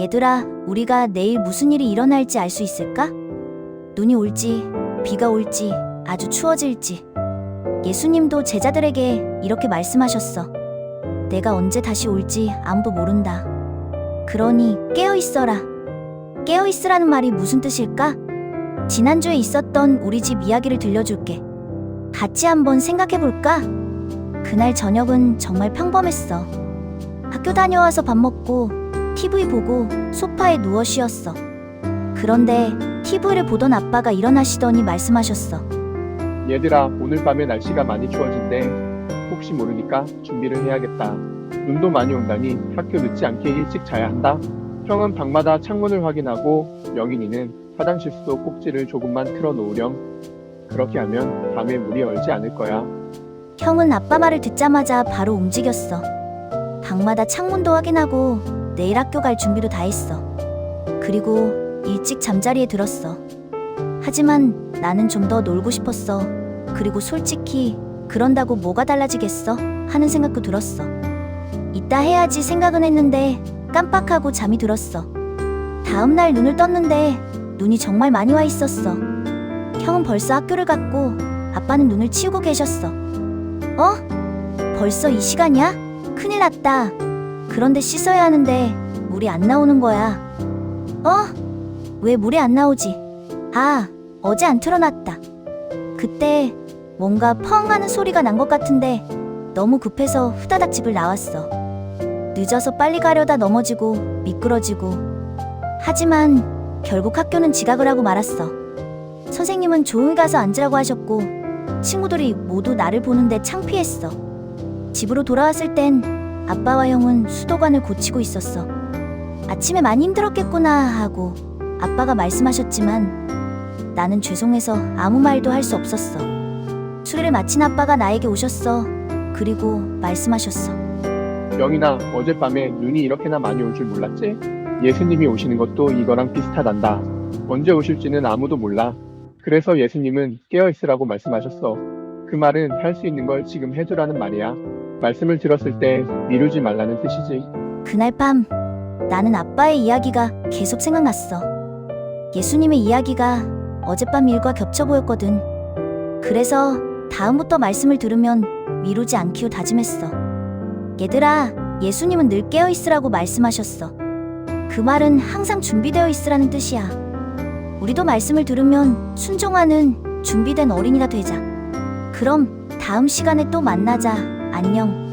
얘들아, 우리가 내일 무슨 일이 일어날지 알 수 있을까? 눈이 올지, 비가 올지, 아주 추워질지. 예수님도 제자들에게 이렇게 말씀하셨어. 내가 언제 다시 올지 아무도 모른다. 그러니 깨어 있어라. 깨어 있으라는 말이 무슨 뜻일까? 지난주에 있었던 우리 집 이야기를 들려줄게. 같이 한번 생각해 볼까? 그날 저녁은 정말 평범했어. 학교 다녀와서 밥 먹고 TV 보고 소파에 누워 쉬었어. 그런데 TV를 보던 아빠가 일어나시더니 말씀하셨어. 얘들아, 오늘 밤에 날씨가 많이 추워진대. 혹시 모르니까 준비를 해야겠다. 눈도 많이 온다니 학교 늦지 않게 일찍 자야 한다. 형은 방마다 창문을 확인하고 영인이는 화장실 속 꼭지를 조금만 틀어 놓으렴. 그렇게 하면 밤에 물이 얼지 않을 거야. 형은 아빠 말을 듣자마자 바로 움직였어. 방마다 창문도 확인하고 내일 학교 갈 준비도 다 했어. 그리고 일찍 잠자리에 들었어. 하지만 나는 좀 더 놀고 싶었어. 그리고 솔직히 그런다고 뭐가 달라지겠어? 하는 생각도 들었어. 이따 해야지 생각은 했는데 깜빡하고 잠이 들었어. 다음 날 눈을 떴는데 눈이 정말 많이 와 있었어. 형은 벌써 학교를 갔고 아빠는 눈을 치우고 계셨어. 어? 벌써 이 시간이야? 큰일 났다. 그런데 씻어야 하는데 물이 안 나오는 거야. 어? 왜 물이 안 나오지? 아, 어제 안 틀어놨다. 그때 뭔가 펑 하는 소리가 난 것 같은데 너무 급해서 후다닥 집을 나왔어. 늦어서 빨리 가려다 넘어지고 미끄러지고. 하지만 결국 학교는 지각을 하고 말았어. 선생님은 조용히 가서 앉으라고 하셨고 친구들이 모두 나를 보는데 창피했어. 집으로 돌아왔을 땐 아빠와 형은 수도관을 고치고 있었어. 아침에 많이 힘들었겠구나 하고 아빠가 말씀하셨지만 나는 죄송해서 아무 말도 할 수 없었어. 수리를 마친 아빠가 나에게 오셨어. 그리고 말씀하셨어. 영인아, 어젯밤에 눈이 이렇게나 많이 올 줄 몰랐지? 예수님이 오시는 것도 이거랑 비슷하단다. 언제 오실지는 아무도 몰라. 그래서 예수님은 깨어 있으라고 말씀하셨어. 그 말은 할 수 있는 걸 지금 해두라는 말이야. 말씀을 들었을 때 미루지 말라는 뜻이지. 그날 밤 나는 아빠의 이야기가 계속 생각났어. 예수님의 이야기가 어젯밤 일과 겹쳐 보였거든. 그래서 다음부터 말씀을 들으면 미루지 않기로 다짐했어. 얘들아, 예수님은 늘 깨어 있으라고 말씀하셨어. 그 말은 항상 준비되어 있으라는 뜻이야. 우리도 말씀을 들으면 순종하는 준비된 어린이가 되자. 그럼 다음 시간에 또 만나자. 안녕.